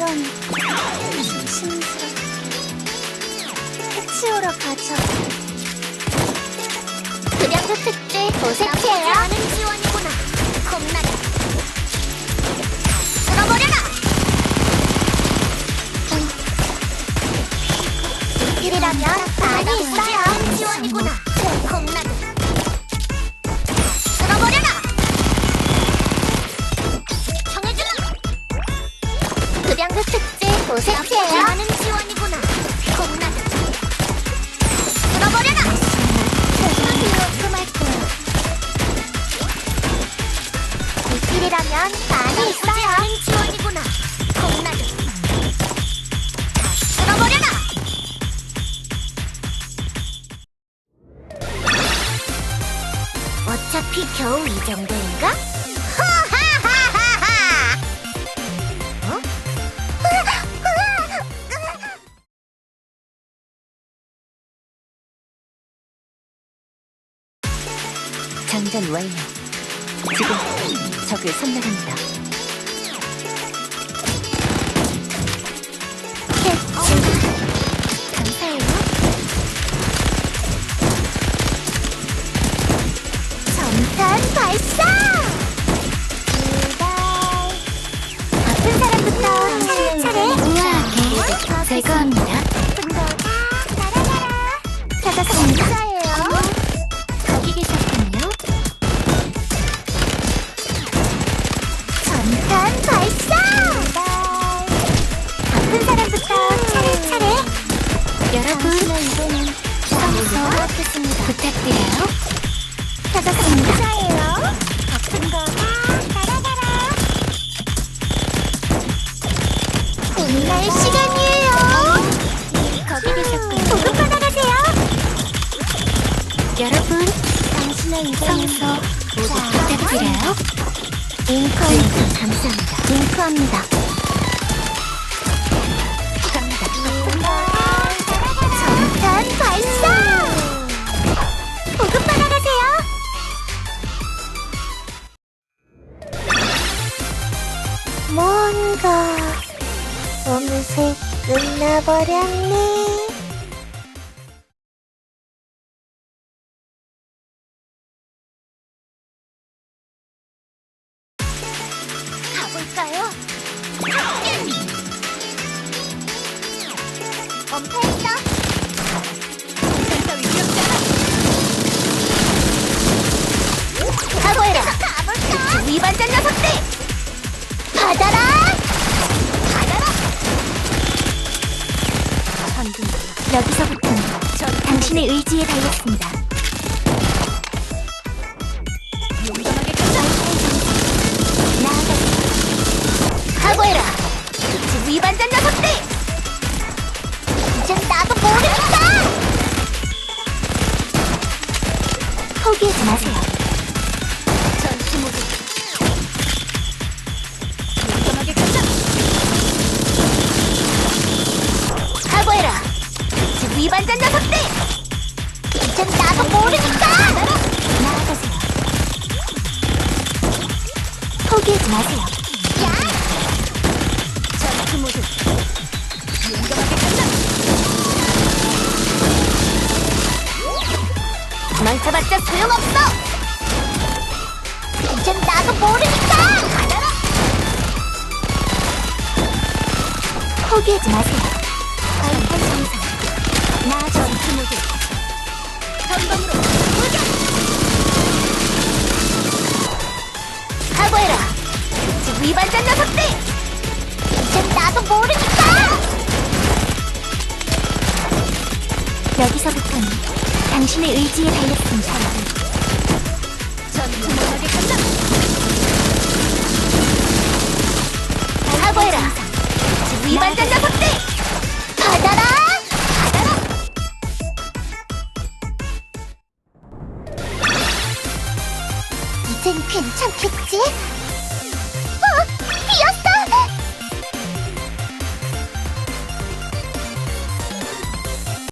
이런 심스럽게 해치우러 가죠. 그냥도 특제 지원이 그냥도 특제 도색해요. 아는 지원이구나. 깔끔할 거야. 이길이라면 많이 있어요. 지원이구나. 겁나게. 쓸어버려라. 어차피 겨우 이 정도인가? 장전 완료. 지금 적을 선멸합니다. 당신의 성서 부탁드려요. 네, 감사합니다. 잉크합니다. 뭔가 어느새 끝나버렸네. 엄폐했어. 각오해라. 가볼까? 위반자 녀석들! 받아라! 받아라! 여기서부터는 당신의 의지에 달렸습니다. 포기하지 망쳐봤자 소용없어! 이젠 나도 모르니까! 받아라! 포기하지 마세요. 발판 상상. 나아가세요. 전투 모드. 전방으로 돌격! 각오해라! 그 위반자 녀석들! 이젠 나도 모르니까! 여기서부터는 당신의 의지에 달렸습니다. 전투 모드에 간다! 각오해라! 그 위반자 녀석들! 받아라! 받아라! 이젠 괜찮겠지? 어! 비었어!